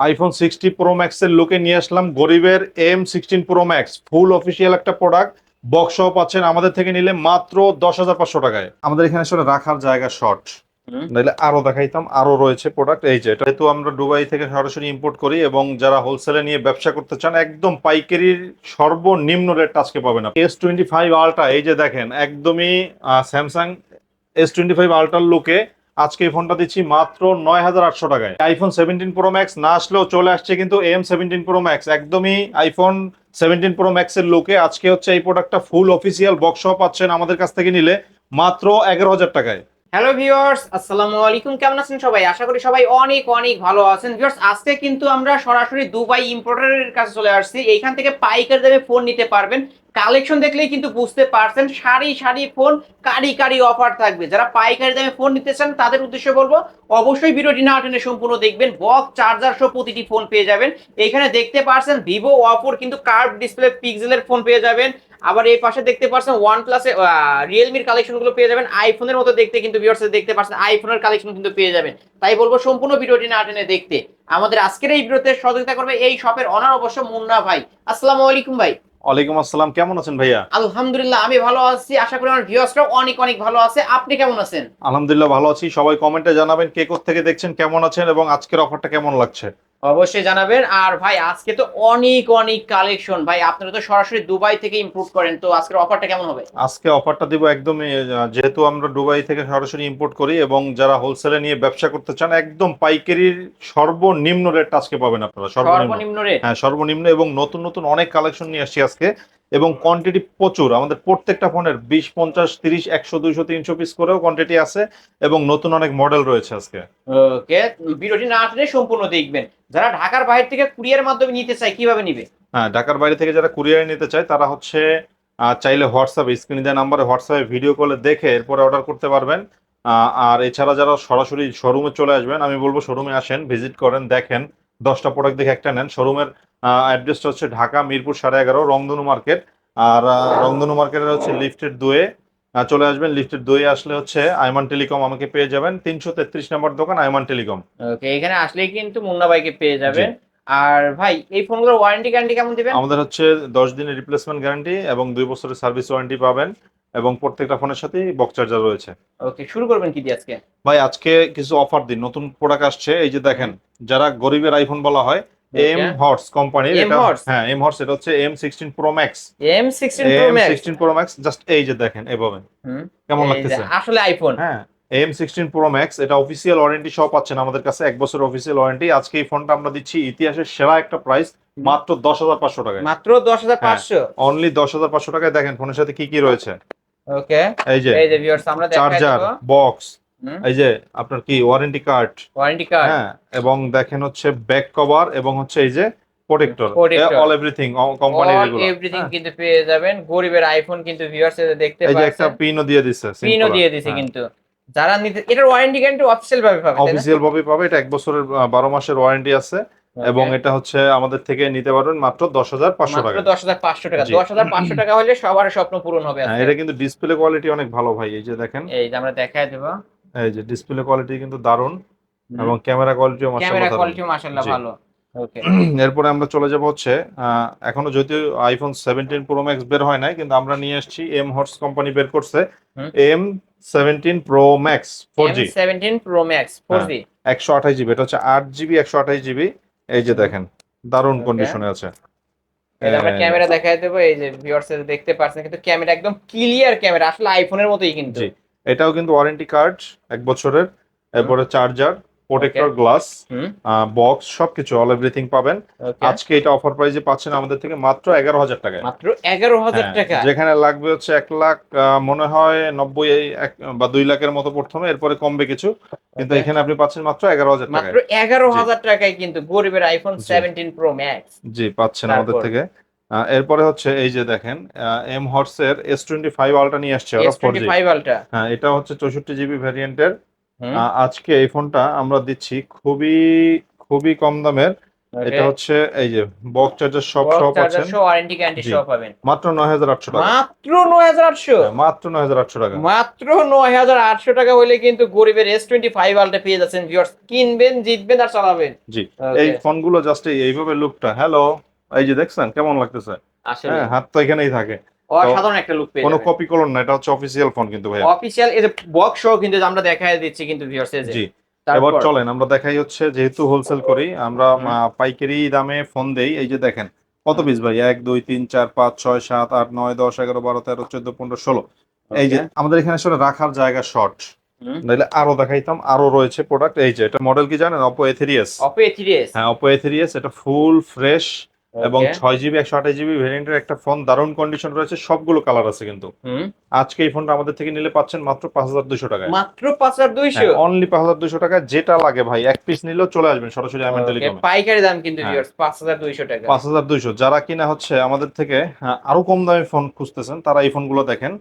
IPhone sixty pro max এর লুকে নিয়ে আসলাম। গরিবের M sixteen pro max full official একটা প্রোডাক্ট বক্স সহ পাচ্ছেন আমাদের থেকে নিলে মাত্র দশ হাজার পাঁচশো টাকায়। আমাদের এখানে আসলে রাখার জায়গা শর্ট নাহলে আরও দেখাইতাম আরও রয়েছে প্রোডাক্ট এই যে যেহেতু আমরা দুবাই থেকে সরাসরি ইম্পোর্ট করি এবং যারা হোলসেলে নিয়ে ব্যবসা করতে চান একদম পাইকারির সর্বনিম্ন রেট আজকে পাবেন এস টোয়েন্টি ফাইভ আলট্রা এই যে দেখেন একদমই স্যামসাং এস টোয়েন্টি ফাইভ আলট্রার লুকে আজকে এই ফোনটা দিচ্ছি মাত্র নয় হাজার আটশো টাকায়। আইফোন সেভেন্টিন প্রো ম্যাক্স না আসলেও চলে আসছে কিন্তু এম সেভেন্টিন প্রো ম্যাক্স একদমই আইফোন সেভেন্টিন প্রো ম্যাক্সের লোকে আজকে হচ্ছে এই প্রোডাক্টটা ফুল অফিসিয়াল বক্স পাচ্ছেন আমাদের কাছ থেকে নিলে মাত্র এগারো হাজার টাকায়। হ্যালো ভিউয়ার্স আসসালামু আলাইকুম কেমন আছেন সবাই? আশা করি সবাই অনেক অনেক ভালো আছেন। ভিউয়ার্স আজকে কিন্তু আমরা সরাসরি দুবাই ইম্পোর্টারের কাছে চলে আসছি। এইখান থেকে পাইকারি দামে ফোন নিতে পারবেন। কালেকশন দেখলেই কিন্তু বুঝতে পারছেন, সারি সারি ফোন কারি কারি অফার থাকবে। যারা পাইকারি দামে ফোন নিতে চান, তাদের উদ্দেশ্যে বলব, অবশ্যই ভিডিওটি না টেনে সম্পূর্ণ দেখবেন। বক্স চার্জার সহ প্রতিটি ফোন পেয়ে যাবেন। এখানে দেখতে পারছেন ভিভো অপোর কিন্তু কার্ভ ডিসপ্লে পিক্সেলের ফোন পেয়ে যাবেন। আবার এই পাশে দেখতে পাচ্ছেন ওয়ান প্লাসে রিয়েলমির কালেকশনগুলো পেয়ে যাবেন। আইফোনের মতো দেখতে কিন্তু ভিউয়ার্স দেখতে পাচ্ছেন আইফোনের কালেকশন কিন্তু পেয়ে যাবেন। তাই বলব সম্পূর্ণ ভিডিওটি না টেনে দেখতে। আমাদের আজকের এই ভিডিওতে সহযোগিতা করবে এই শপের অনার অবশ্য মুন্না ভাই। আসসালামু আলাইকুম ভাই। ওয়ালাইকুম আসসালাম কেমন আছেন ভাইয়া? আলহামদুলিল্লাহ আমি ভালো আছি। আশা করি আমার ভিউয়ার্সরাও অনেক অনেক ভালো আছে। আপনি কেমন আছেন? আলহামদুলিল্লাহ ভালো আছি। সবাই কমেন্টে জানাবেন কে কোথা থেকে দেখছেন কেমন আছেন এবং আজকের অফারটা কেমন লাগছে। অবশ্যই জানাবেন। আর ভাই আজকে তো অনেক অনেক কালেকশন ভাই আপনারা তো সরাসরি দুবাই থেকে ইম্পোর্ট করেন তো আজকের অফারটা কেমন হবে? আজকে অফারটা দিব একদমই যেহেতু আমরা দুবাই থেকে সরাসরি ইম্পোর্ট করি এবং যারা হোলসেলে নিয়ে ব্যবসা করতে চান একদম পাইকারির সর্বনিম্ন রেট আজকে পাবেন আপনারা সর্বনিম্ন। সর্বনিম্ন রেট হ্যাঁ সর্বনিম্ন এবং নতুন নতুন অনেক কালেকশন নিয়ে আসছি আজকে। এবং কোয়ান্টিটি প্রচুর। আমাদের প্রত্যেকটা ফোনের বিশ পঞ্চাশ তিরিশ একশো দুইশো তিনশো পিস করেও কোয়ান্টিটি আছে এবং নতুন অনেক মডেল রয়েছে আজকে। ওকে ভিডিওটি না টেনে সম্পূর্ণ দেখবেন। যারা ঢাকার বাইরে থেকে কুরিয়ার মাধ্যমে নিতে চায় কীভাবে নিবে? হ্যাঁ ঢাকার বাইরে থেকে যারা কুরিয়ারে নিতে চায় তারা হচ্ছে চাইলে হোয়াটসঅ্যাপে স্ক্রিনে দেওয়া নাম্বারে হোয়াটসঅ্যাপে ভিডিও কলে দেখে এরপরে অর্ডার করতে পারবেন। আর এছাড়া যারা সরাসরি শোরুমে চলে আসবেন আমি বলব শোরুমে আসেন ভিজিট করেন দেখেন দশটা প্রোডাক্ট দেখে একটা নেন। শোরুমের অ্যাড্রেসটা হচ্ছে ঢাকা মিরপুর সাড়ে এগারো রংধনু মার্কেট। আর রংধনু মার্কেটের হচ্ছে লিফটের দুয়ে চলে আসবেন। লিফটের দুয়ে আসলে হচ্ছে আইমান টেলিকম আমাকে পেয়ে যাবেন। তিনশো তেত্রিশ নম্বর দোকান আইমান টেলিকম। ওকে এখানে আসলেই কিন্তু মুন্না ভাইকে পেয়ে যাবেন। আর ভাই এই ফোনগুলোর ওয়ারেন্টি গ্যারান্টি কেমন দিবেন? আমাদের হচ্ছে দশ দিনের রিপ্লেসমেন্ট গ্যারান্টি এবং দুই বছরের সার্ভিস ওয়ারেন্টি পাবেন এবং প্রত্যেকটা ফোনের সাথেই বক্স চার্জার রয়েছে। ওকে শুরু করবেন কি দিয়ে আজকে? ভাই আজকে কিছু অফার দিন। নতুন প্রোডাক্ট আসছে। এই যে দেখেন যারা গরিবের আইফোন বলা হয় এম হর্স কোম্পানির এটা হ্যাঁ এম হর্স এটা হচ্ছে M sixteen pro max M sixteen pro max sixteen pro max just এই যে দেখেন এভাবে। কেমন লাগতেছে? আসলে আইফোন হ্যাঁ এম সিক্সটিন প্রো ম্যাক্স এটা অফিসিয়াল ওয়ারেন্টি সহ পাচ্ছেন আমাদের কাছে এক বছর অফিসিয়াল ওয়ারেন্টি আজকে এই ফোনটা আমরা দিচ্ছি ইতিহাসের সেরা একটা প্রাইস মাত্র দশ হাজার পাঁচশো টাকায়। মাত্র দশ হাজার পাঁচশো। অনলি দশ হাজার পাঁচশো টাকায় দেখেন ফোনের সাথে কি কি রয়েছে। ওকে এই যে এই যে ভিউয়ার্স আমরা চার্জার বক্স। এই যে আপনার কি ওয়ারেন্টি কার্ড ওয়ারেন্টি কার্ড হ্যাঁ এবং দেখেন হচ্ছে ব্যাক কভার এবং হচ্ছে এই যে প্রোটেক্টর অল এভরিথিং কোম্পানির অল এগুলো এভরিথিং হ্যাঁ। কিন্তু পেয়ে যাবেন। গরিবের আইফোন কিন্তু ভিউয়ার্স দেখতে পাচ্ছেন এই যে একটা পিনও দিয়ে দিচ্ছে পিনও দিয়ে দিছে কিন্তু। যারা নিতে এটার ওয়ারেন্টি গ্যারান্টি অফিসিয়াল ভাবে পাবে? অফিসিয়াল ভাবে পাবে। এটা এক বছরের আহ, বারো মাসের ওয়ারেন্টি আছে। এবং এটা হচ্ছে আমাদের থেকে নিতে পারবেন মাত্র দশ হাজার পাঁচশো মাত্র টাকা। দশ হাজার পাঁচশো টাকা। দশ হাজার পাঁচশো টাকা হলে সবার স্বপ্ন পূরণ হবে হ্যাঁ এটা কিন্তু ডিসপ্লে কোয়ালিটি অনেক ভালো ভাই। এই যে দেখেন। এই যে আমরা দেখাই দেবো। এই যে ডিসপ্লে কোয়ালিটি কিন্তু দারুণ এবং ক্যামেরা কোয়ালিটিও ক্যামেরা মাশাআল্লাহ দারুণ। কোয়ালিটি মাশাআল্লাহ। ভালো। ওকে এরপরে আমরা চলে যাব হচ্ছে এখনও যদিও আইফোন সেভেন্টিন প্রো ম্যাক্স বের হয় নাই কিন্তু আমরা নিয়ে এসেছি এম হর্স কোম্পানি বের করছে। M seventeen pro max four G seventeen pro max four G একশো আঠাশ জিবি এটা হচ্ছে আট জিবি একশো আঠাশ জিবি এই যে দেখেন দারুণ. কন্ডিশনে আছে। আমরা ক্যামেরা দেখাই দেবো এই যে ভিউয়ার্স দেখতে পাচ্ছেন কিন্তু ক্যামেরা একদম ক্লিয়ার ক্যামেরা আসলে আইফোনের মতোই কিন্তু। এটাও কিন্তু ওয়ারেন্টি কার্ড এক বছরের এরপরে চার্জার প্রোটেক্টর গ্লাস বক্স সবকিছু অল এভরিথিং পাবেন। আজকে এটা অফার প্রাইসে পাচ্ছেন আমাদের থেকে মাত্র এগারো হাজার টাকায়। মাত্র এগারো হাজার হ্যাঁ, টাকা। যেখানে লাগবে হচ্ছে এক লাখ মনে হয় নব্বই এক বা দুই লাখের মতো প্রথমে এরপরে কমবে কিছু। কিন্তু এখানে আপনি পাচ্ছেন মাত্র এগারো হাজার মাত্র এগারো হাজার টাকায় কিন্তু গরিবের iPhone seventeen pro max G পাচ্ছেন আমাদের থেকে। এরপরে হচ্ছে এই যে দেখেন এম হর্সের এস টোয়েন্টি ফাইভ আলটা নিয়ে আসছে হ্যাঁ এটা হচ্ছে চৌষট্টি জিবি ভ্যারিয়েন্টের আজকে এই ফোনটা আমরা দিচ্ছি খুবই খুবই কম দামের। এটা হচ্ছে এই যে বক্স চার্জার সব সব পাচ্ছেন ওয়ারেন্টি গ্যারান্টি জি। পাবেন। মাত্র নয় হাজার আটশো টাকা। মাত্র নয় হাজার আটশো? হ্যাঁ, মাত্র নয় হাজার আটশো টাকা। মাত্র নয় হাজার আটশো টাকা হলে কিন্তু গরিবের এস টোয়েন্টি ফাইভ আলটা পেয়ে যাচ্ছেন ভিউয়ার্স কিনবেন জিতবেন আর চালাবেন। জি। এই ফোনগুলো জাস্ট এইভাবে লুকটা হ্যালো এই যে দেখছেন কেমন লাগতেছে? হ্যাঁ হাত তো এখানেই থাকে। অসাধারণ একটা লুক পেয়ে কোনো কপি করুন না এটা হচ্ছে অফিসিয়াল ফোন কিন্তু ভাই অফিসিয়াল এই যে বক্স সহ কিন্তু আমরা দেখাই দিচ্ছি কিন্তু ভিউয়ার্স জি এবার চলেন আমরা দেখাই হচ্ছে যেহেতু হোলসেল করি আমরা পাইকারি দামে ফোন দেই। এই যে দেখেন কত পিস ভাই এক দুই তিন চার পাঁচ ছয় সাত আট নয় দশ এগারো বারো তেরো চোদ্দ পনেরো ষোলো। এই যে আমাদের এখানে আসলে রাখার জায়গা শর্ট। নাহলে আরও দেখাইতাম আরও রয়েছে প্রোডাক্ট এই যে এটা মডেল কি জানেন? অপো এথিরিয়াস অপো এ থ্রি এস হ্যাঁ অপো এথিরিয়াস এটা ফুল ফ্রেশ এবং ছয় জিবি একশো আঠাশ জিবি ভেরিয়েন্টের একটা ফোন দারুণ কন্ডিশন রয়েছে সবগুলো কালার আছে কিন্তু। আজকে এই ফোনটা আমাদের থেকে নিলে পাচ্ছেন মাত্র পাঁচ হাজার দুশো টাকায়। মাত্র পাঁচ হাজার দুইশো? অনলি পাঁচ হাজার দুশো টাকা যেটা লাগে ভাই এক পিস নিলেও চলে আসবেন সরাসরি টেলিকমে পাইকারি দাম কিন্তু হ্যাঁ। পাঁচ হাজার দুইশো টাকা। পাঁচ হাজার দুইশো। যারা কিনা হচ্ছে আমাদের থেকে হ্যাঁ, আরও কম দামে ফোন খুঁজতেছেন তারা এই ফোনগুলো দেখেন।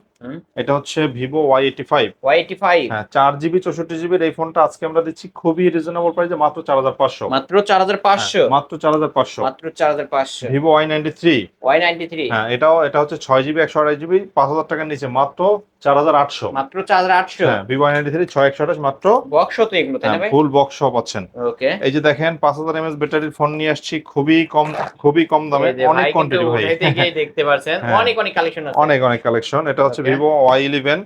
এটা হচ্ছে Vivo Y eighty five Y eighty five হ্যাঁ চার জিবি চৌষট্টি জিবির এই ফোনটা আজকে আমরা দিচ্ছি খুবই রিজনেবল প্রাইসে মাত্র চার হাজার পাঁচশো। মাত্র চার হাজার পাঁচশো। মাত্র চার হাজার পাঁচশো। মাত্র চার হাজার পাঁচশো। Vivo Y ninety three Y ninety three হ্যাঁ এটাও এটা হচ্ছে ছয় জিবি একশো আঠাশ জিবি পাঁচ হাজার টাকার নিচে মাত্র চার হাজার আটশো। মাত্র চার হাজার আটশো। হ্যাঁ ভিভো ওয়াই নাইনটি থ্রি ছয় একশো আঠাশ মাত্র বক্স তো এগুলো তাই ফুল বক্স পাচ্ছেন। ওকে এই যে দেখেন পাঁচ হাজার এমএস ব্যাটারির ফোন নিয়ে আসছি খুবই কম খুবই কম দামে অনেক কোয়ান্টিটি ভাই। দেখতে পারছেন হ্যাঁ। অনেক অনেক কালেকশন আছে। অনেক অনেক কালেকশন এটা হচ্ছে ভিভো ওয়াই ইলেভেন।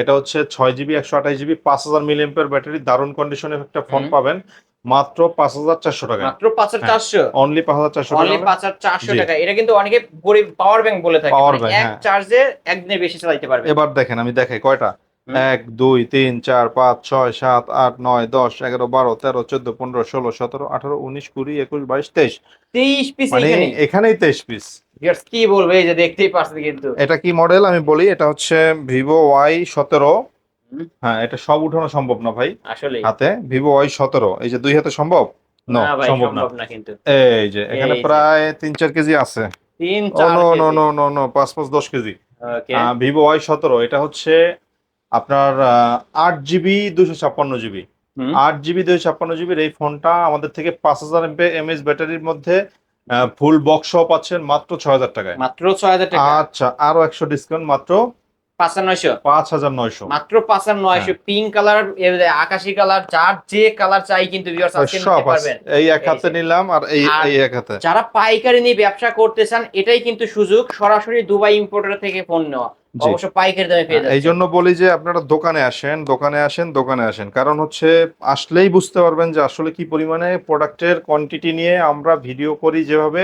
এটা হচ্ছে ছয় জিবি একশো আঠাশ জিবি পাঁচ হাজার মিলিয়াম্পের ব্যাটারি দারুণ কন্ডিশনে একটা ফোন পাবেন। মাত্র পাঁচ হাজার চারশো টাকা। মাত্র পাঁচ হাজার চারশো? অনলি পাঁচ হাজার চারশো অনলি পাঁচ হাজার চারশো টাকা। এটা কিন্তু অনেকে গরিব পাওয়ার ব্যাংক বলে থাকে। এক হ্যাঁ। চার্জে একদিনের বেশি চালাইতে পারবে। এবার দেখেন আমি দেখাই কয়টা? এক দুই তিন চার পাঁচ ছয় সাত আট নয় দশ এগারো বারো তেরো চোদ্দ পনেরো ষোলো সতেরো আঠারো উনিশ কুড়ি একুশ বাইশ তেইশ। তেইশ পিস মানে এখানেই তেইশ পিস কি বলব? এই যে দেখতেই পারছেন কিন্তু। এটা কি মডেল আমি বলি এটা হচ্ছে ভিভো ওয়াই সতেরো। হ্যাঁ এটা সব উঠানো সম্ভব না ভাই। আসলে হাতে ভিভো ওয়াই সতেরো। এই যে দুই হাতে সম্ভব? না সম্ভব না। কিন্তু। এই যে এখানে প্রায় তিন চার কেজি আছে। তিন চার no no no no no পাঁচ পাঁচ দশ কেজি। ভিভো ওয়াই সতেরো এটা হচ্ছে আপনার আট জিবি দুশো ছাপ্পান্ন জিবি। আট জিবি দুশো ছাপ্পান্ন জিবির এই ফোনটা আমাদের থেকে পাঁচ হাজার এমএস ব্যাটারির মধ্যে ফুল বক্স সহ পাচ্ছেন মাত্র ছয় হাজার টাকায়। মাত্র ছয় হাজার টাকা। আচ্ছা আরও একশো ডিসকাউন্ট মাত্র মাত্র হ্যাঁ। পিঙ্ক কালার আকাশি কালার যার যে কালার চাই কিন্তু এই এক হাতে নিলাম আর এই এই এক হাতে। যারা পাইকারি নিয়ে ব্যবসা করতে চান এটাই কিন্তু সুযোগ। সরাসরি দুবাই ইম্পোর্টার থেকে ফোন নেওয়া। অবশ্য পাইকারি দামে পেয়ে এই জন্য বলি যে আপনারা দোকানে আসেন দোকানে আসেন দোকানে আসেন। কারণ হচ্ছে আসলেই বুঝতে পারবেন যে আসলে কি পরিমাণে প্রোডাক্টের কোয়ান্টিটি নিয়ে আমরা ভিডিও করি যেভাবে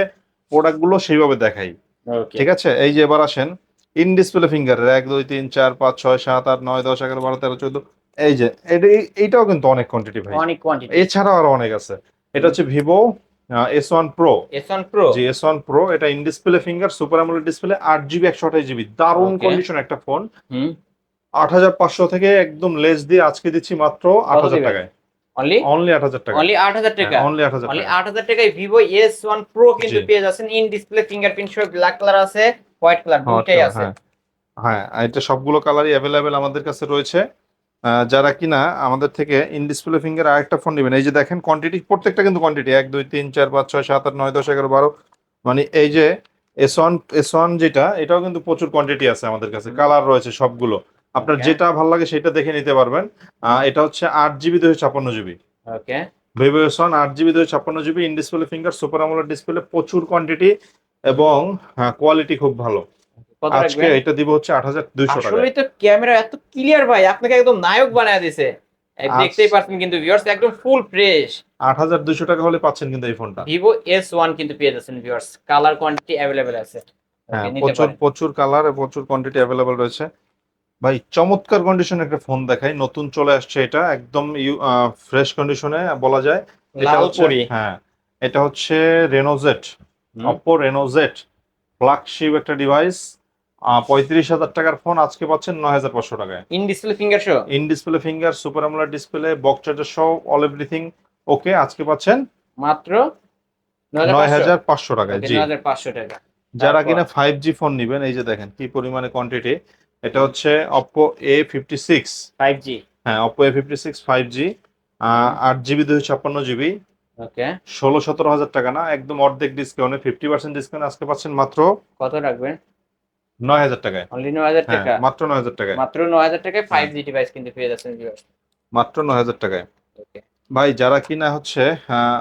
প্রোডাক্টগুলো সেইভাবে দেখাই। ঠিক আছে? এই যে এবার আসেন। ইন ডিসপ্লে ফিঙ্গারের এক দুই তিন চার পাঁচ ছয় সাত আট নয় দশ এগারো বারো তেরো চোদ্দ এই যে এটা এই- এইটাও কিন্তু অনেক কোয়ান্টিটি ভাই। অনেক কোয়ান্টিটি এছাড়াও আরও অনেক আছে। এটা হচ্ছে Vivo S one pro S one pro G S one pro এটা in display finger super AMOLED display আট জিবি একশো আঠাশ জিবি দারুণ কন্ডিশন একটা ফোন হুম। আট হাজার পাঁচশো থেকে একদম লেস দিয়ে আজকে দিচ্ছি মাত্র আট হাজার টাকায়। অনলি অনলি আট হাজার টাকা অনলি আট হাজার টাকা? অনলি টাকায়। কিন্তু জি। পেয়ে যাচ্ছেন ইন ডিসপ্লে ফিঙ্গারপ্রিন্ট সহ ব্ল্যাক কালার আছে। হোয়াইট কালার দুটাই আছে। হ্যাঁ। হ্যাঁ এটা সবগুলো কালারই অ্যাভেলেবেল আমাদের কাছে রয়েছে। যারা কিনা আমাদের থেকে ইন ডিসপ্লে ফিঙ্গার আরেকটা ফোন নেবেন। এই যে দেখেন কোয়ান্টিটি প্রত্যেকটা কিন্তু কোয়ান্টিটি এক দুই তিন চার পাঁচ ছয় সাত আট নয় দশ এগারো বারো মানে এই যে এস ওয়ান এস ওয়ান যেটা এটাও কিন্তু প্রচুর কোয়ান্টিটি আছে আমাদের কাছে। কালার রয়েছে সবগুলো। আপনার যেটা ভালো লাগে সেটা দেখে নিতে পারবেন। এটা হচ্ছে আট জিবি দুশো ছাপ্পান্ন GB okay Vivo S one আট জিবি দুশো ছাপ্পান্ন GB in display finger super AMOLED display প্রচুর কোয়ান্টিটি এবং হ্যাঁ কোয়ালিটি খুব ভালো। আজকে এটা দিব হচ্ছে আট হাজার দুইশো টাকা। আসলে তো ক্যামেরা এত ক্লিয়ার ভাই আপনাকে একদম নায়ক বানায় দিছে। দেখতেই পাচ্ছেন কিন্তু ভিউয়ার্স একদম ফুল ফ্রেশ আট হাজার দুইশো টাকা হলে পাচ্ছেন কিন্তু এই ফোনটা ভিভো এস ওয়ান কিন্তু পেয়ে যাচ্ছেন ভিউয়ার্স কালার কোয়ান্টিটি অ্যাভেলেবেল আছে। হ্যাঁ প্রচুর প্রচুর কালার প্রচুর কোয়ান্টিটি অ্যাভেলেবল রয়েছে। ভাই চমৎকার কন্ডিশনে একটা ফোন দেখাই। নতুন চলে আসছে এটা একদম ফ্রেশ কন্ডিশনে বলা যায়। এটা হচ্ছে হ্যাঁ এটা হচ্ছে Reno Z. Oppo Reno Z flagship একটা ডিভাইস পঁয়ত্রিশ হাজার টাকার ফোন আজকে পাচ্ছেন নয় হাজার পাঁচশো টাকায়। In display finger show in display finger super AMOLED display box charger সহ অল এভরিথিং ওকে আজকে পাচ্ছেন মাত্র নয় হাজার পাঁচশো টাকায় জি। পাঁচশো টাকা। যারা কিনা ফাইভ জি ফোন নিবেন এই যে দেখেন কি পরিমাণে কোয়ান্টিটি এটা হচ্ছে Oppo A fifty six five G হ্যাঁ Oppo A fifty six five G আট জিবি দুশো ছাপ্পান্ন জিবি ওকে। ষোলো সতেরো হাজার টাকা না একদম অর্ধেক ডিসকাউন্টে ফিফটি পার্সেন্ট ডিসকাউন্ট আজকে পাচ্ছেন মাত্র কত রাখবেন? নয় হাজার টাকায়। অনলি নয় হাজার হ্যাঁ টাকা মাত্র নয় হাজার টাকায়। মাত্র নয় হাজার টাকায় ফাইভ জি ডিভাইস কিন্তু পেয়ে যাচ্ছেন মাত্র নয় হাজার টাকায়। ভাই যারা কিনা হচ্ছে আহ,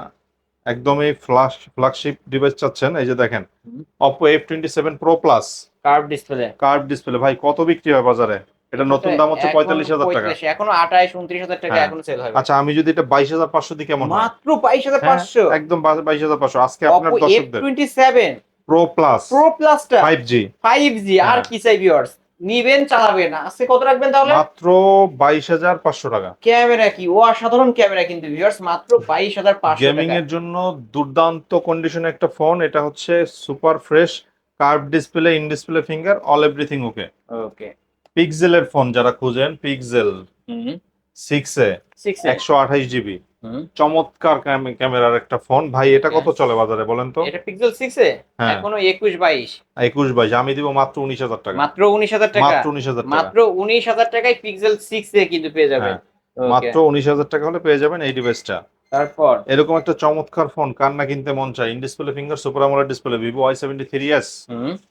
একদমই ফ্লাশ ফ্ল্যাগশিপ ডিভাইস চাচ্ছেন এই যে দেখেন twenty seven pro plus curve display curve display ভাই কত বিক্রি হয় বাজারে? এটা নতুন দাম হচ্ছে পঁয়তাল্লিশ হাজার টাকা। এখনও আঠাইশ উনত্রিশ হাজার টাকা হ্যাঁ। এখনও সেল হবে। আচ্ছা আমি যদি এটা বাইশ হাজার পাঁচশো দিই কেমন মাত্র বাইশ হাজার হ্যাঁ, পাঁচশো একদম বাইশ হাজার পাঁচশো। আজকে আপনার দর্শকদের। Twenty seven pro plus pro প্লাসটা ফাইভ জি ফাইভ জি আর হ্যাঁ। কি চাই ভিউয়ার্স নিবেন চালাবেন। আজকে কত রাখবেন তাহলে? মাত্র বাইশ হাজার পাঁচশো টাকা। ক্যামেরা কি? ও অসাধারণ ক্যামেরা কিন্তু ভিউয়ার্স মাত্র বাইশ হাজার পাঁচশো গেমিং এর জন্য দুর্দান্ত কন্ডিশনে একটা ফোন এটা হচ্ছে super fresh curve display in display finger all everything okay okay পিক্সেলের ফোন যারা খুঁজেন পিক্সেল সিক্স এ একশো আঠাইশ জিবি চমৎকার ক্যামেরার একটা ফোন ভাই এটা কত চলে বাজারে বলেন তো? এটা পিক্সেল সিক্স এ? হ্যাঁ। এখনও একুশ বাইশ। একুশ বাইশ। আমি দিব মাত্র উনিশ হাজার টাকা। মাত্র উনিশ হাজার টাকা? মাত্র উনিশ হাজার টাকা। মাত্র উনিশ হাজার টাকায় পিক্সেল সিক্স এ কিন্তু পেয়ে যাবেন। হ্যাঁ, মাত্র উনিশ হাজার টাকা হলে পেয়ে যাবেন এই ডিভাইসটা তারপর? এরকম একটা চমৎকার ফোন কার না কিনতে মন চায়। In display finger super AMOLED display Vivo Y seventy three S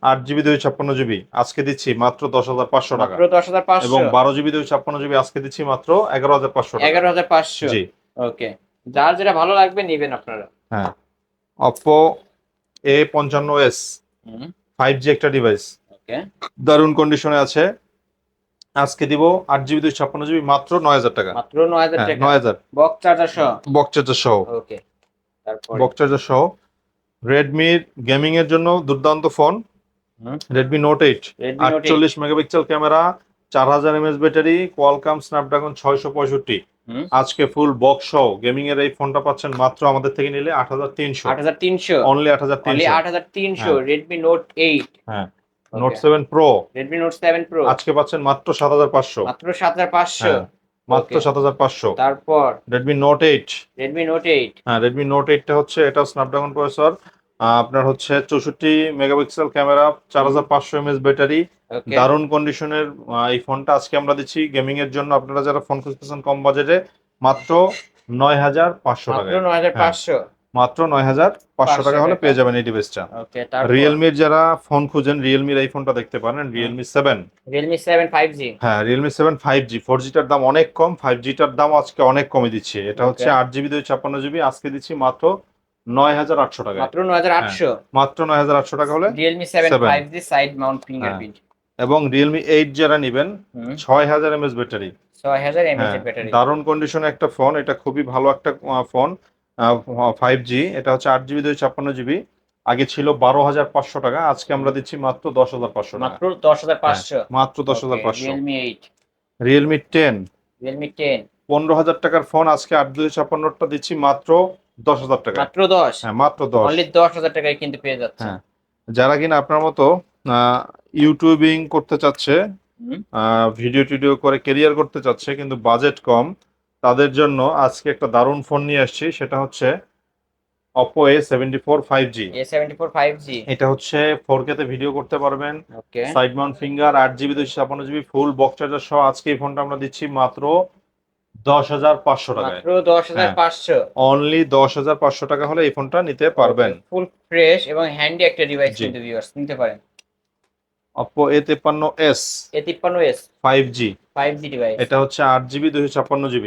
আট জিবি দুই ছাপ্পান্ন জিবি আজকে দিচ্ছি মাত্র দশ হাজার পাঁচশো টাকা। দশ হাজার পাঁচশো। এবং বারো জিবি দুই ছাপ্পান্ন জিবি আজকে দিচ্ছি মাত্র এগারো হাজার পাঁচশো এগারো হাজার পাঁচশো। জি। ওকে। যার যেটা ভালো লাগবে নেবেন আপনারা। হ্যাঁ। অপো এ পঞ্চান্ন এস ফাইভ জি একটা ডিভাইস ওকে। দারুণ কন্ডিশনে আছে। আজকে দিব আট জিবি দুই ছাপ্পান্ন জিবি মাত্র নয় হাজার টাকা। মাত্র নয় হাজার হ্যাঁ টাকা। নয় হাজার। বক্স চার্জার সহ? বক্স চার্জার সহ। ওকে। তারপর? চার্জার সহ। রেডমির গেমিং এর জন্য দুর্দান্ত ফোন। রেডমি নোট এইট আটচল্লিশ মেগাপিক্সেল ক্যামেরা চার হাজার এমএস ব্যাটারি কোয়ালকাম স্ন্যাপড্রাগন ছয়শো পঁয়ষট্টি। আজকে ফুল বক্স সহ। গেমিং এর এই ফোনটা পাচ্ছেন মাত্র আমাদের থেকে নিলে আট হাজার তিনশো। আট হাজার তিনশো। অনলি আট হাজার তিনশো। আট হাজার তিনশো। রেডমি নোট এইট হ্যাঁ। Note seven pro Redmi note seven pro আজকে পাচ্ছেন মাত্র সাত হাজার পাঁচশো। মাত্র সাত হাজার পাঁচশো। হ্যাঁ, মাত্র Okay. সাত হাজার পাঁচশো। তারপর? Redmi note eight Redmi note eight হ্যাঁ রেডমি নোট এইটটা হচ্ছে এটা স্ন্যাপড্রাগন প্রসেসর আপনার হচ্ছে চৌষট্টি মেগাপিক্সেল ক্যামেরা চার হাজার পাঁচশো এমএস ব্যাটারি। দারুণ কন্ডিশনের এই ফোনটা আজকে আমরা দিচ্ছি গেমিং এর জন্য। আপনারা যারা ফোন খুঁজতেছেন কম বাজেটে মাত্র নয় হাজার পাঁচশো টাকায়। নয় হাজার পাঁচশো। মাত্র নয় হাজার পাঁচশো টাকা হলে পেয়ে যাবেন এই ডিভাইসটা রিয়েলমির যারা ফোন খুঁজেন রিয়েলমির এই ফোনটা দেখতে পারেন Realme seven Realme seven five G হ্যাঁ Realme seven five G four jitter দাম অনেক কম ফাইভ জিটার দাম আজকে অনেক কমে দিচ্ছে। এটা হচ্ছে আট জিবি দুই ছাপ্পান্ন জিবি আজকে দিচ্ছি মাত্র নয় হাজার আটশো টাকা মাত্র নয় হাজার আটশো? মাত্র নয় হাজার আটশো টাকা হলে Realme seven five G side mount fingerprint এবং রিয়েলমি এইট যারা নিবেন ছয় হাজার এমএস ব্যাটারি। ছয় হাজার এমএচ হ্যাঁ ব্যাটারি। দারুণ কন্ডিশনে একটা ফোন এটা খুবই ভালো একটা ফোন ফাইভ জি এটা হচ্ছে আট জিবি দুই ছাপ্পান্ন জিবি। আগে ছিল বারো হাজার পাঁচশো টাকা আজকে আমরা দিচ্ছি মাত্র দশ হাজার পাঁচশো মাত্র দশ হাজার পাঁচশো? মাত্র দশ হাজার পাঁচশো। রিয়েলমি টেন রিয়েলমি টেন পনেরো হাজার টাকার ফোন আজকে আট দুই ছাপ্পান্নটা দিচ্ছি মাত্র দশ হাজার টাকা মাত্র দশ? হ্যাঁ মাত্র দশ। অনলি দশ হাজার টাকায় কিন্তু পেয়ে যাচ্ছে। হ্যাঁ যারা কিনা আপনার মতো ইউটিউবিং করতে চাচ্ছে ভিডিও টিডিও করে কেরিয়ার করতে চাচ্ছে কিন্তু বাজেট কম তাদের জন্য আজকে একটা দারুণ ফোন নিয়ে আসছি সেটা হচ্ছে Oppo A74 5G A74 5G এটা হচ্ছে 4K তে ভিডিও করতে পারবেন। Okay side mount finger 8GB 256GB full box charger সহ আজকে এই ফোনটা আমরা দিচ্ছি মাত্র 10500 দশ মাত্র 10500 অনলি 10500 টাকা হলে এই ফোনটা নিতে পারবেন। ফুল ফ্রেশ এবং হ্যান্ডি একটা ডিভাইস কিন্তু ভিউয়ার্স নিতে পারেন। Oppo A53s A53s 5G 5G device এটা হচ্ছে 8GB 256GB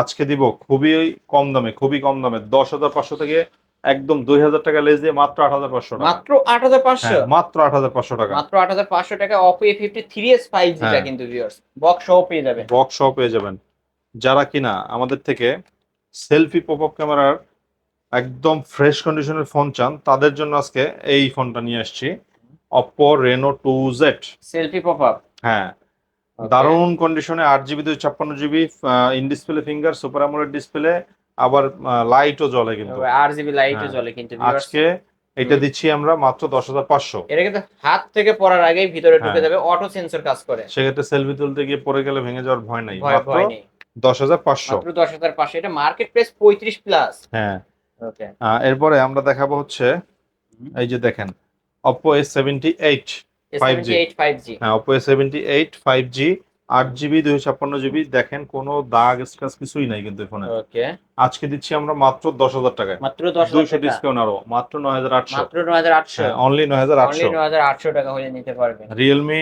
আজকে দিব খুবই কম দামে খুবই কম দামে। দশ হাজার পাঁচশো থেকে একদম দুই হাজার টাকা লেস দিয়ে মাত্র আট হাজার পাঁচশো মাত্র আট হাজার পাঁচশো? হ্যাঁ, মাত্র আট হাজার পাঁচশো টাকা। মাত্র আট হাজার পাঁচশো টাকা Oppo A fifty three S five জিটা। কিন্তু ভিউয়ার্স বক্স সহ পেয়ে যাবেন। বক্স সহ পেয়ে যাবেন। যারা কিনা আমাদের থেকে সেলফি পপ আপ ক্যামেরার একদম ফ্রেশ কন্ডিশনের ফোন চান তাদের জন্য আজকে এই ফোনটা নিয়ে আসছি। Oppo Reno two Z selfie pop up হ্যাঁ দারুণ কন্ডিশনে আট জিবি দুই ছাপ্পান্ন GB in display finger super AMOLED display আবার লাইটও জ্বলে কিন্তু। আর জিবি লাইটও হ্যাঁ। জ্বলে কিন্তু আজকে এটা দিচ্ছি আমরা মাত্র দশ হাজার পাঁচশো। এটা কিন্তু হাত থেকে পড়ার আগেই ভিতরে ঢুকে হ্যাঁ। যাবে অটো সেন্সর কাজ করে। সেক্ষেত্রে সেলফি তুলতে গিয়ে পড়ে গেলে ভেঙে যাওয়ার ভয় নাই। ভয় মাত্র নেই। দশ হাজার পাঁচশো। মাত্র দশ হাজার পাঁচশো। এটা মার্কেট প্রাইস পঁয়ত্রিশ প্লাস হ্যাঁ। এরপরে আমরা দেখাবো হচ্ছে। এই যে দেখেন Oppo S seventy eight 5G seventy eight five G হ্যাঁ S seventy eight five G আট জিবি দুইশো ছাপ্পান্ন জিবি দেখেন কোনো দাগ স্ক্র্যাচ কিছুই নাই কিন্তু ফোনে ওকে আজকে দিচ্ছি আমরা মাত্র দশ হাজার টাকায়। মাত্র দশ দুইশো ডিসকাউন্ট আরও মাত্র নয় হাজার আটশো। মাত্র নয় হাজার আটশো। অনলি নয় হাজার আটশো। নয় হাজার আটশো টাকা হলে নিতে পারবেন। Realme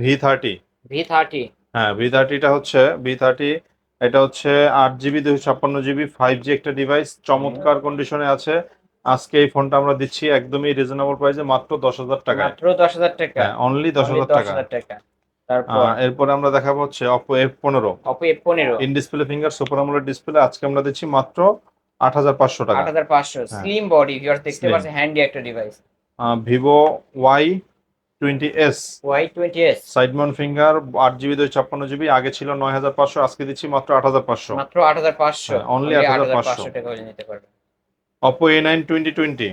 V thirty V thirty হ্যাঁ ভি থার্টিটা হচ্ছে ভি থার্টি এটা হচ্ছে আট জিবি দুশো ছাপ্পান্ন জিবি ফাইভ জি একটা ডিভাইস চমৎকার কন্ডিশনে আছে। আজকে এই ফোনটা আমরা দিচ্ছি একদমই রিজনেবল প্রাইসে মাত্র দশ হাজার টাকায় মাত্র দশ হাজার টাকা। হ্যাঁ অনলি দশ Only হাজার টাকা। টাকা এরপরে আমরা দেখাবো হচ্ছে অপো এফ পনেরো। অপো এফ পনেরো। In display finger super AMOLED display আজকে আমরা দিচ্ছি মাত্র আট হাজার পাঁচশো টাকা। আট হাজার পাঁচশো। হ্যাঁ। স্লিম বডি ভিউয়ার দেখতে পাচ্ছেন হ্যান্ডি একটা device Vivo Y twenty S Y twenty S side mount finger আট জিবি দুই ছাপ্পান্ন জিবি আগে ছিল নয় হাজার পাঁচশো আজকে দিচ্ছি মাত্র আট হাজার পাঁচশো। মাত্র আট হাজার পাঁচশো। হ্যাঁ, only 8,500 টাকা নিতে পারবেন। অপো এ নাইন A9 2020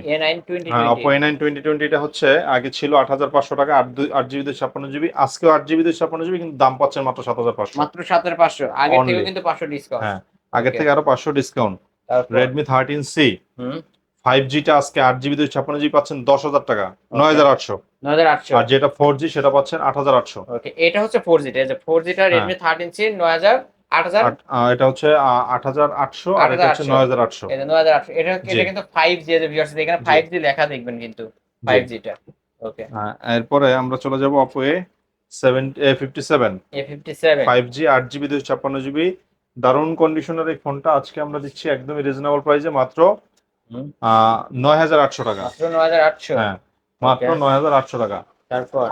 হ্যাঁ Oppo A9 2020 এটা হচ্ছে আগে ছিল 8500 টাকা 8 8 জিবি 256 জিবি। আজকেও 8 জিবি 256 জিবি কিন্তু দাম পাচ্ছেন মাত্র 7500 মাত্র 7500 আগে থেকে কিন্তু 500 ডিসকাউন্ট হ্যাঁ আগে থেকে আরও 500 ডিসকাউন্ট Redmi 13C হুম। 5G টা আজকে 8 জিবি 256 জিবি পাচ্ছেন 10000 টাকা 9800 আটশো। আর যেটা ফোর জি সেটা পাচ্ছেন আট হাজার ওকে এটা হচ্ছে ফোর 4G ফোর জিটা রেডমি থার্টিন সি নয় হাজার এটা হচ্ছে আট হাজার আটশো আর এটা হচ্ছে নয় হাজার আটশো। এটা নয় হাজার আটশো। এটা কিন্তু ফাইভ জি যে ভিউয়ার্স এখানে ফাইভ জি লেখা দেখবেন কিন্তু ফাইভ জিটা ওকে এরপরে আমরা চলে যাব Oppo A seven A fifty seven A fifty seven five G আট জিবি দুশো ছাপ্পান্ন জিবি দারুণ কন্ডিশনের এই ফোনটা আজকে আমরা দিচ্ছি একদমই রিজনেবল প্রাইসে মাত্র। নয় হাজার আটশো টাকা। মাত্র নয় হাজার আটশো। হ্যাঁ মাত্র. নয় হাজার আটশো টাকা। তারপর?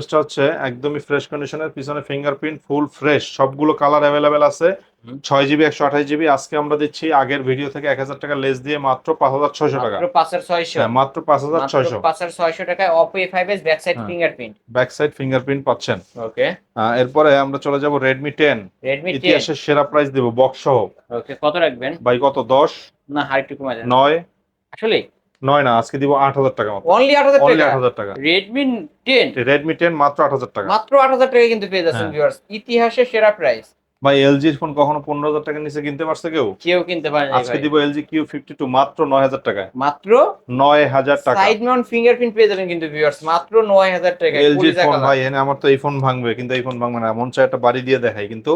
এসটা হচ্ছে একদমই ফ্রেশ কন্ডিশনের পিছনে ফিঙ্গারপ্রিন্ট ফুল ফ্রেশ সবগুলো কালার অ্যাভেলেবেল আছে। ছয় জিবি একশো আঠাশ জিবি আজকে আমরা দিচ্ছি আগের ভিডিও থেকে এক হাজার টাকা লেস দিয়ে মাত্র পাঁচ হাজার ছয়শো টাকা। মাত্র পাঁচ হাজার ছয়শো। হ্যাঁ মাত্র পাঁচ হাজার ছয়শো। টাকায় Oppo A five S back side. Fingerprint back side fingerprint পাচ্ছেন ওকে এরপরে আমরা চলে যাব রেডমি টেন রেডমি ইতিহাসের সেরা প্রাইস দিব বক্স সহ। ওকে কত রাখবেন? বাই কত? দশ? না নয়? আসলে নয় না আজকে দিব আট হাজার টাকা মাত্র। অনলি আট হাজার অনলি টাকা? আট হাজার টাকা। রেডমি টেন রেডমি টেন মাত্র আট হাজার টাকা। মাত্র আট হাজার টাকা কিন্তু পেয়ে যাচ্ছেন হ্যাঁ। ভিউয়ার্স ইতিহাসের সেরা প্রাইস ভাই এলজির ফোন কখনো পনেরো হাজার টাকার নিচে কিনতে পারছে কেউ? কেউ কিনতে পারে না আজকে দিব এলজি কিউ ফিফটি টু মাত্র নয় হাজার টাকায়। মাত্র? নয় হাজার টাকা। সাইড মাউন্ট ফিঙ্গারপ্রিন্ট পেয়ে যাবেন কিন্তু ভিউয়ার্স মাত্র নয় হাজার টাকা এলজির ফোন ভাই এনে আমার তো এই ফোন ভাঙবে কিন্তু এই ফোন ভাঙবে না। মন চায় একটা বাড়ি দিয়ে দেখাই কিন্তু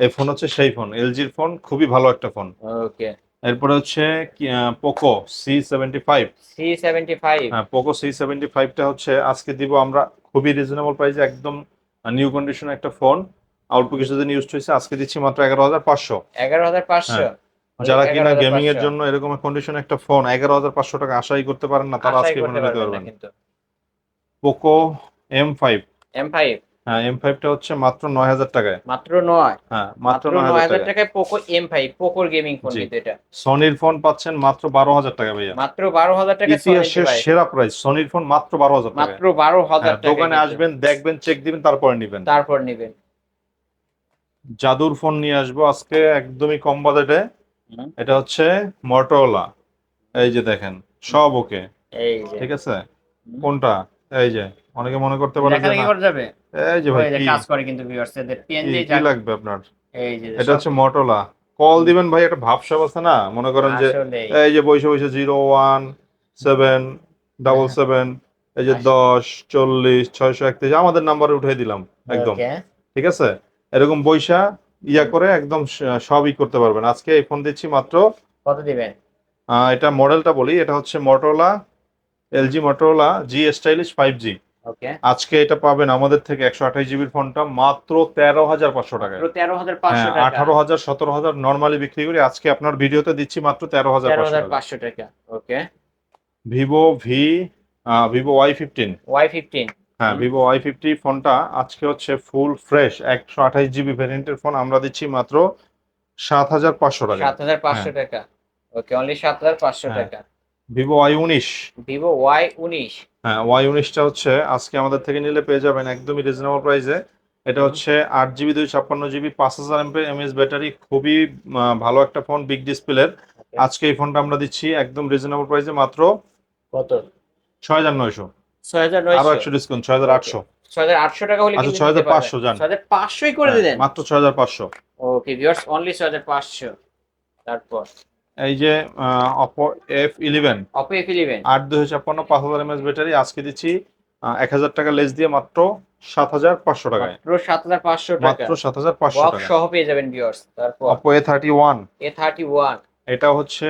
এই ফোন হচ্ছে সেই ফোন এলজির ফোন খুবই ভালো একটা ফোন ওকে এরপরে হচ্ছে Poco C seventy five C seventy five হ্যাঁ পোকো সি সেভেন্টি ফাইভটা হচ্ছে আজকে দিব আমরা খুবই রিজনেবল প্রাইসে একদম নিউ কন্ডিশন একটা ফোন অল্প কিছুদিন ইউজ হয়েছে আজকে দিচ্ছি মাত্র এগারো হাজার পাঁচশো। এগারো হাজার পাঁচশো। হ্যাঁ। যারা কিনা গেমিং এর জন্য এরকম কন্ডিশন একটা ফোন এগারো হাজার পাঁচশো টাকা আশাই করতে পারেন না তারা আজকে নিতে পারবেন Poco M five M five হ্যাঁ এম ফাইভটা হচ্ছে মাত্র নয় হাজার টাকায়। মাত্র নয়? হ্যাঁ মাত্র নয় হাজার টাকায়। পোকো এম ফাইভ পোকোর গেমিং ফোন কিন্তু এটা। সনির ফোন পাচ্ছেন মাত্র বারো হাজার টাকা ভাইয়া। মাত্র বারো হাজার টাকা ইতিহাসের সেরা প্রাইস সনির ফোন মাত্র বারো হাজার টাকা মাত্র বারো হাজার দোকানে আসবেন দেখবেন চেক দিবেন তারপরে নিবেন। তারপর নেবেন। জাদুর ফোন নিয়ে আসব আজকে একদমই কম বাজেটে এটা হচ্ছে মটোলা এই যে দেখেন সব ওকে ঠিক আছে? কোনটা? এই যে অনেকে মনে করতে পারে যাবে? এই যে ভাই ওই যে কি? কাজ করে কিন্তু ভিউয়ার্স এদের কি- পিএনজি কি লাগবে আপনার? এই যে এটা হচ্ছে মটোলা কল দিবেন ভাই একটা ভাবসাব আছে না? মনে করেন যে এই যে zero one seven double seven এই যে। দশ চল্লিশ ছয়শো একত্রিশ আমাদের নাম্বারে উঠিয়ে দিলাম একদম। ঠিক আছে? এরকম বৈশা ইয়া করে একদম সবই করতে পারবেন। আজকে এই ফোন দিচ্ছি মাত্র। কত দিবেন? এটা মডেলটা বলি এটা হচ্ছে Motorola LG Motorola G stylish five G আজকে এটা পাবেন আমাদের থেকে একশো আঠাশ জিবির ফোনটা মাত্র তেরো হাজার পাঁচশো মাত্র তেরো হাজার পাঁচশো হ্যাঁ টাকা। আঠারো হাজার সতেরো হাজার নর্মালি বিক্রি করি। আজকে আপনার ভিডিওতে দিচ্ছি মাত্র তেরো হাজার পাঁচশো টাকা। Okay Vivo V Vivo Y fifteen Y fifteen হ্যাঁ ভিভো ওয়াই ফিফটি ফোনটা আজকে হচ্ছে ফুল ফ্রেশ একশো আঠাশ জিবি ভ্যারিয়েন্টের ফোন আমরা দিচ্ছি মাত্র সাত হাজার পাঁচশো টাকা। সাত হাজার পাঁচশো টাকা। ওকে অনলি সাত হাজার পাঁচশো হ্যাঁ। টাকা। ভিভো ওয়াই উনিশ। ভিভো ওয়াই উনিশ। হ্যাঁ ওয়াই উনিশটা হচ্ছে আজকে আমাদের থেকে নিলে পেয়ে যাবেন একদমই রিজনেবল প্রাইসে এটা হচ্ছে আট জিবি দুই ছাপ্পান্ন জিবি পাঁচ হাজার এমপি এমএস ব্যাটারি খুবই ভালো একটা ফোন বিগ ডিসপ্লের আজকে এই ফোনটা আমরা দিচ্ছি একদম রিজনেবল প্রাইসে মাত্র কত? ছয় হাজার নয়শো। ছয় হাজার আরও একশো ডিসকাউন্ট ছয় হাজার আটশো। ছয় হাজার আটশো টাকা হলে আচ্ছা, কিন্তু 6500 যান। ছয় হাজার পাঁচশোই করে দিলেন? মাত্র ছয় হাজার পাঁচশো। ওকে ভিউয়ার্স অনলি ছয় হাজার পাঁচশো। তারপর। এই যে Oppo F eleven Oppo F eleven আট দুই ছাপ্পান্ন পাঁচ হাজার এমএস ব্যাটারি। আজকে দিচ্ছি এক হাজার টাকা লেস দিয়ে মাত্র সাত হাজার পাঁচশো টাকায়। মাত্র সাত হাজার পাঁচশো টাকা। মাত্র সাত হাজার পাঁচশো টাকা। সহ পেয়ে যাবেন ভিউয়ার্স তারপর Oppo A thirty one A thirty one এটা হচ্ছে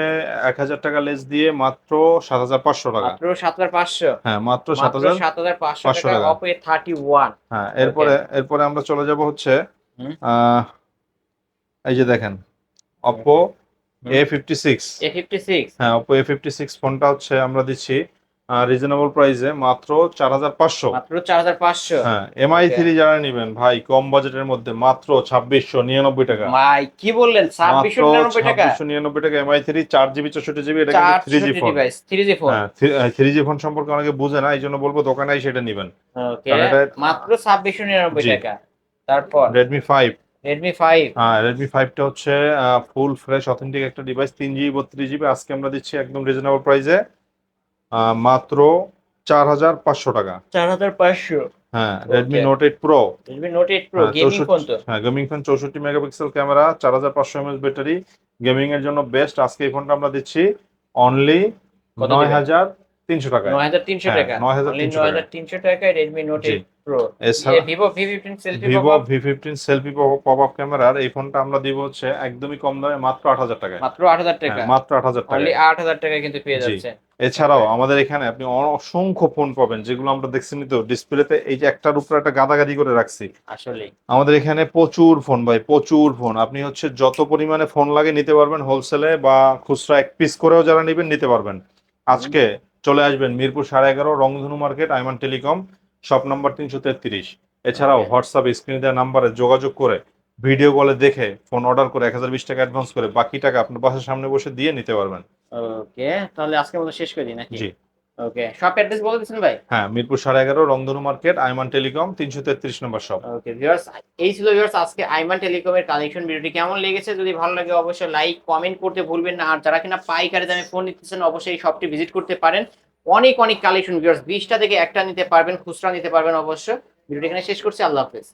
এক হাজার টাকা লেস দিয়ে মাত্র সাত হাজার পাঁচশো টাকা। মাত্র সাত হাজার পাঁচশো। হ্যাঁ মাত্র সাত হাজার সাত হাজার পাঁচশো টাকা। অপো এ থার্টি ওয়ান হ্যাঁ এরপরে এরপরে আমরা চলে যাব হচ্ছে আহ, এই যে দেখেন Oppo. A fifty six A fifty six হ্যাঁ এ ফিফটি সিক্স ফোনটা হচ্ছে আমরা দিচ্ছি রিজনেবল প্রাইসে মাত্র চার হাজার পাঁচশো। মাত্র চার হাজার পাঁচশো। হ্যাঁ এমআই থ্রি যারা নেবেন ভাই কম বাজেটের মধ্যে মাত্র ছাব্বিশশো নিরানব্বই টাকা। ভাই কি বললেন? ছাব্বিশশো নিরানব্বই টাকা? ছাব্বিশশো নিরানব্বই টাকা এমআই থ্রি চার জিবি চৌষট্টি জিবি এটা three G phone three G phone হ্যাঁ থ্রি জি ফোন সম্পর্কে অনেকে বুঝে না এই জন্য বলব দোকানে সেটা নেবেন। মাত্র ছাব্বিশশো নিরানব্বই টাকা। তারপর? রেডমি ফাইভ রেডমি ফাইভ হ্যাঁ রেডমি ফাইভটা হচ্ছে ফুল ফ্রেশ অথেন্টিক একটা ডিভাইস তিন জিবি বত্রিশ জিবি আজকে আমরা দিচ্ছি একদম রিজনেবল প্রাইসে মাত্র চার হাজার পাঁচশো টাকা। চার হাজার পাঁচশো। হ্যাঁ Redmi. Note eight pro Redmi note eight pro gaming phone তো। হ্যাঁ গেমিং ফোন চৌষট্টি মেগাপিক্সেল ক্যামেরা চার হাজার পাঁচশো এমএস ব্যাটারি গেমিং এর জন্য বেস্ট আজকে এই ফোনটা আমরা দিচ্ছি অনলি নয়? হাজার তিনশো টাকা নয় হাজার তিনশো হ্যাঁ, টাকা। 9,300 নয় হাজার তিনশো টাকায় রেডমি নোট প্রো এছাড়া Vivo V fifteen selfie Vivo V fifteen selfie pop up ক্যামেরার এই ফোনটা আমরা দিব হচ্ছে একদমই কম দামে মাত্র আট হাজার টাকায়। মাত্র আট হাজার টাকা। হ্যাঁ, মাত্র আট হাজার টাকা আট হাজার টাকা কিন্তু পেয়ে যাচ্ছে। এছাড়াও আমাদের এখানে আপনি অসংখ্য ফোন পাবেন যেগুলো আমরা দেখছি তো ডিসপ্লেতে এই যে একটার উপরে একটা গাদাগাদি করে রাখছি। আসলে আমাদের এখানে প্রচুর ফোন ভাই প্রচুর ফোন আপনি হচ্ছে যত পরিমাণে ফোন লাগে নিতে পারবেন হোলসেলে বা খুচরা এক পিস করেও যারা নেবেন নিতে পারবেন। আজকে চলে আসবেন মিরপুর সাড়ে এগারো Rongdhonu market Aiman telecom shop number তিনশো তেত্রিশ। এছাড়াও হোয়াটসঅ্যাপ স্ক্রিনে দেওয়া নাম্বারে যোগাযোগ করে ভিডিও কলে দেখে ফোন অর্ডার করে এক হাজার বিশ টাকা অ্যাডভান্স করে বাকি টাকা আপনার বাসার সামনে বসে দিয়ে নিতে পারবেন। ওকে তাহলে আজকে মতো শেষ করে দিই নাকি? জি। ওকে শপ অ্যাড্রেস বলে দিচ্ছেন ভাই? হ্যাঁ মিরপুর সাড়ে এগারো রংধনু মার্কেট আইমান টেলিকম তিনশো তেত্রিশ নম্বর শপ ওকে ভিউয়ার্স এই ছিল ভিউয়ার্স আজকে আইমান টেলিকমের কালেকশন ভিডিওটি কেমন লেগেছে? যদি ভালো লাগে অবশ্যই লাইক কমেন্ট করতে ভুলবেন না। আর যারা কিনা পাইকারি দামে ফোন নিতেছেন অবশ্যই এই শপটি ভিজিট করতে পারেন। অনেক অনেক কালেকশন ভিউয়ার্স বিশটা থেকে একটা নিতে পারবেন খুচরা নিতে পারবেন অবশ্য। ভিডিওটি এখানে শেষ করছি। আল্লাহ হাফেজ।